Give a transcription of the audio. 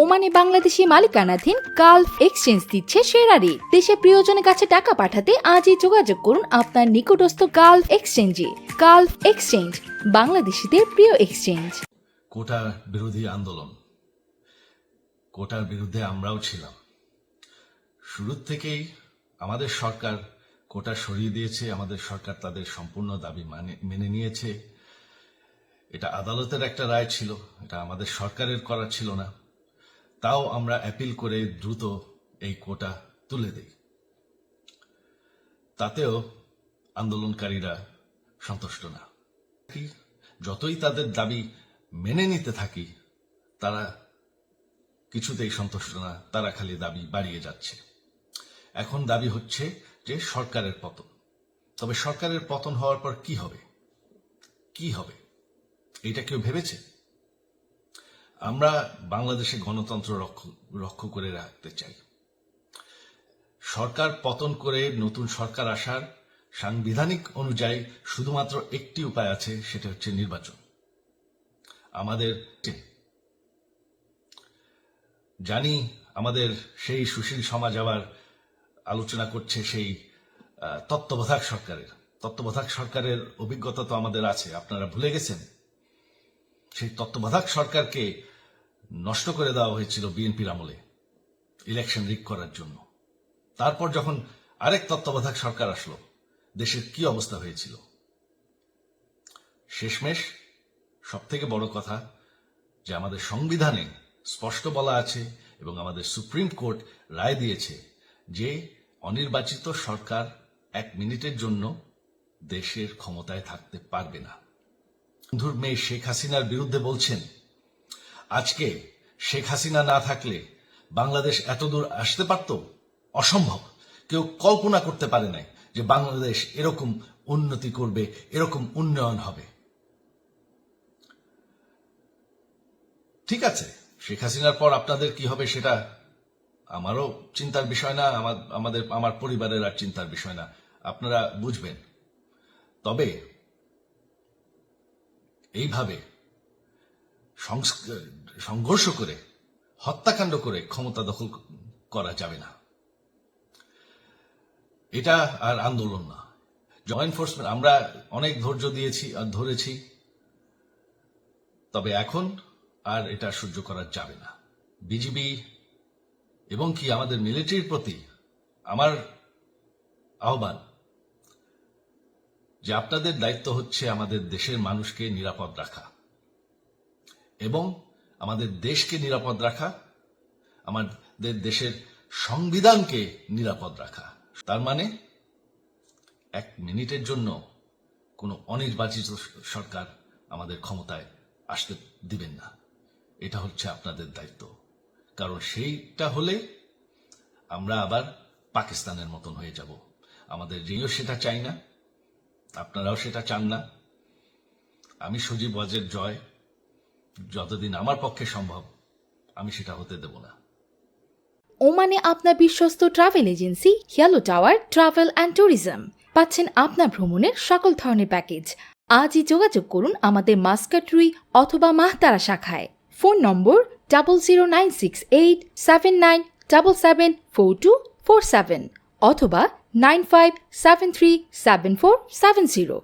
ওমানে বাংলাদেশি মালিকানাধীন Gulf exchange দিচ্ছে সেরা রেট দেশে প্রিয়জনের কাছে টাকা পাঠাতে আজই যোগাযোগ করুন আপনার নিকটস্থ গালফ এক্সচেঞ্জে। গালফ এক্সচেঞ্জ, বাংলাদেশিদের প্রিয় এক্সচেঞ্জ। কোটা বিরোধী আন্দোলন। কোটার বিরুদ্ধে আমরাও ছিলাম। শুরুর থেকেই আমাদের সরকার কোটা সরিয়ে দিয়েছে, আমাদের সরকার তাদের সম্পূর্ণ দাবি মানে- মেনে নিয়েছে। এটা আদালতের একটা রায় ছিল, এটা আমাদের সরকারের করা ছিল না। তাও আমরা অ্যাপিল করে দ্রুত এই কোটা তুলে দেই। তাতেও আন্দোলনকারীরা সন্তুষ্ট না। যতই তাদের দাবি মেনে নিতে থাকি, তারা কিছুতেই সন্তুষ্ট না, তারা খালি দাবি বাড়িয়ে যাচ্ছে। এখন দাবি হচ্ছে যে সরকারের পতন। তবে সরকারের পতন হওয়ার পর কি হবে? কি হবে? এটা কেউ ভেবেছে? আমরা বাংলাদেশে গণতন্ত্র রক্ষ করে রাখতে চাই। সরকার পতন করে নতুন সরকার আসার সাংবিধানিক অনুযায়ী শুধুমাত্র একটি উপায় আছে, সেটা হচ্ছে নির্বাচন। আমাদের জানি আমাদের সেই সুশীল সমাজ আবার আলোচনা করছে সেই তত্ত্বাবধায়ক সরকারের। তত্ত্বাবধায়ক সরকারের অভিজ্ঞতা তো আমাদের আছে, আপনারা ভুলে গেছেন। সেই তত্ত্বাবধায়ক সরকারকে নষ্ট করে দেওয়া হয়েছিল বিএনপির আমলে ইলেকশন রিক করার জন্য। তারপর যখন আরেক তত্ত্বাবধায়ক সরকার আসলো, দেশের কি অবস্থা হয়েছিল? শেষমেশ সব থেকে বড় কথা যে আমাদের সংবিধানে স্পষ্ট বলা আছে এবং আমাদের সুপ্রিম কোর্ট রায় দিয়েছে যে অনির্বাচিত সরকার এক মিনিটের জন্য দেশের ক্ষমতায় থাকতে পারবে না। বন্ধুর মেয়ে শেখ হাসিনার বিরুদ্ধে বলছেন আজকে শেখ হাসিনা না থাকলে বাংলাদেশ এতদূর আসতে পারত? অসম্ভব। কেউ কল্পনা করতে পারে নাই যে বাংলাদেশ এরকম উন্নতি করবে, এরকম উন্নয়ন হবে। ঠিক আছে, শেখ হাসিনার পর আপনাদের কি হবে সেটা আমারও চিন্তার বিষয় না আমাদের, আমার পরিবারের আর চিন্তার বিষয় না। আপনারা বুঝবেন। তবে এইভাবে সংঘর্ষ করে, হত্যাকাণ্ড করে ক্ষমতা দখল করা যাবে না। এটা আর আন্দোলন না। ল এনফোর্সমেন্ট আমরা অনেক ধৈর্য দিয়েছি আর ধরেছি, তবে এখন আর এটা সহ্য করা যাবে না। বিজিবি এবং কি আমাদের মিলিটারির প্রতি আমার আহ্বান যে আপনাদের দায়িত্ব হচ্ছে আমাদের দেশের মানুষকে নিরাপদ রাখা। এবং আমাদের দেশকে নিরাপদ রাখা, আমাদের দেশের সংবিধানকে নিরাপদ রাখা। তার মানে এক মিনিটের জন্য কোনো অনির্বাচিত সরকার আমাদের ক্ষমতায় আসতে দিবেন না। এটা হচ্ছে আপনাদের দায়িত্ব। কারণ সেইটা হলে আমরা আবার পাকিস্তানের মতন হয়ে যাব। আমাদের যেও সেটা চাই না, আপনারাও সেটা চান না। আমি সজীব ওয়াজের জয় যতদিন আমার পক্ষে সম্ভব, আমি সেটা হতে দেব না। ওমানে আপনার বিশ্বস্ত ট্রাভেল এজেন্সি হিয়ালো টাওয়ার ট্রাভেল অ্যান্ড ট্যুরিজম পাচ্ছেন আপনার ভ্রমণের সকল ধরনের প্যাকেজ। আজই যোগাযোগ করুন আমাদের মাস্কাট রুই অথবা মাহতারা শাখায়। Phone number double zero nine six eight seven nine double seven four two four seven অথবা nine five seven three seven four seven zero